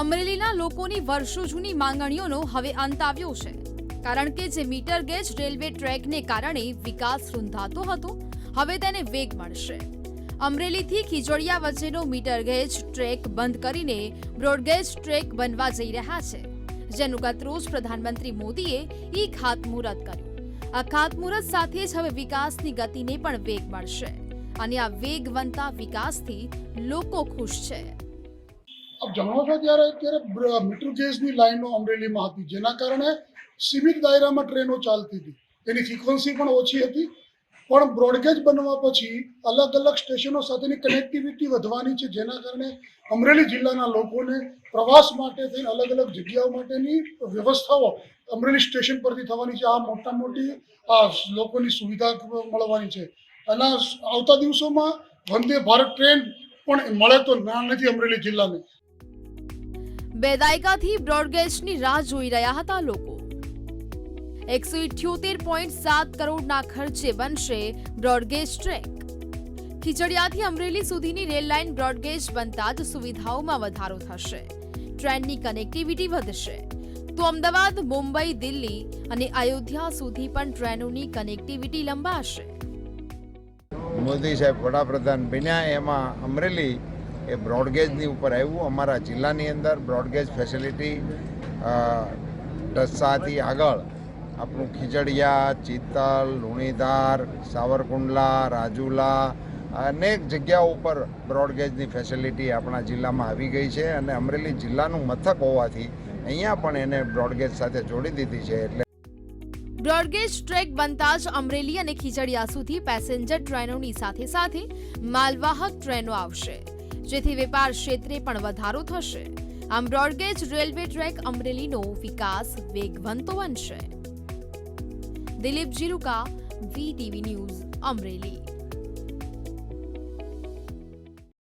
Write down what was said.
અમરેલીના લોકોની વર્ષો જૂની માંગણીઓનો હવે અંત આવ્યો છે. કારણ કે જે મીટર ગેજ રેલવે ટ્રેકને કારણે વિકાસ રૂંધાતો હતો, હવે તેને વેગ મળશે. અમરેલીથી ખીજોડિયા વચ્ચેનો મીટર ગેજ ટ્રેક બંધ કરીને બ્રોડગેજ ટ્રેક બનવા જઈ રહ્યા છે, જેનું ગતરોજ પ્રધાનમંત્રી મોદીએ ઈ ખાતમુહૂર્ત કર્યું. આ ખાતમુહૂર્ત સાથે જ હવે વિકાસની ગતિને પણ વેગ મળશે અને આ વેગવંતા વિકાસથી લોકો ખુશ છે. આપ જાણો છો ત્યારે અત્યારે બ્ર- મીટર ગેજની લાઈનો અમરેલીમાં હતી, જેના કારણે સીમિત દાયરામાં ટ્રેનો ચાલતી હતી. એની ફ્રિકવન્સી પણ ઓછી હતી. પણ બ્રોડગેજ બનવા પછી અલગ અલગ સ્ટેશનો સાથેની કનેક્ટિવિટી વધવાની છે, જેના કારણે અમરેલી જિલ્લાના લોકોને પ્રવાસ માટે થઈને અલગ અલગ જગ્યાઓ માટેની વ્યવસ્થાઓ અમરેલી સ્ટેશન પરથી થવાની છે. આ મોટા મોટી, આ લોકોની સુવિધા મળવાની છે. અને આવતા દિવસોમાં વંદે ભારત ટ્રેન પણ મળે તો ના નથી અમરેલી જિલ્લાને. બે દાયકાથી બ્રોડગેજની રાહ જોઈ રહ્યા હતા લોકો. એકસો ઇઠ્યોતેર પોઈન્ટ સાત કરોડના ખર્ચે બનશે બ્રોડગેજ ટ્રેક. ખીચડિયાથી અમરેલી સુધીની રેલ લાઇન બ્રોડગેજ બનતા જ સુવિધાઓમાં વધારો થશે. ટ્રેનની કનેક્ટિવિટી વધશે. તો અમદાવાદ, મુંબઈ, દિલ્હી અને અયોધ્યા સુધી પણ ટ્રેનોની કનેક્ટિવિટી લંબાશે. મોદી સાહેબ વડાપ્રધાન બન્યા, એમાં અમરેલી એ બ્રોડગેજની ઉપર આવ્યું. અમારા જિલ્લાની અંદર બ્રોડગેજ ફેસિલિટી ટસ્સાથી આગળ આપણું ખીજડીયા, ચિત્તલ, લુણીધાર, સાવરકુંડલા, રાજુલા, અનેક જગ્યાઓ ઉપર બ્રોડગેજની ફેસિલિટી આપણા જિલ્લામાં આવી ગઈ છે અને અમરેલી જિલ્લાનું મથક હોવાથી અહીંયા પણ એને બ્રોડગેજ સાથે જોડી દીધી છે એટલે બ્રોડગેજ ટ્રેક બનતા જ અમરેલી અને ખીચડિયા સુધી પેસેન્જર ટ્રેનોની સાથે સાથે માલવાહક ટ્રેનો આવશે. જેથી વેપાર ક્ષેત્રે પણ વધારો થશે. આમ બ્રોડગેજ રેલવે ટ્રેક અમરેલીનો વિકાસ વેગવંતો બનશે. Dilip Jiruka VTV news, Amreli.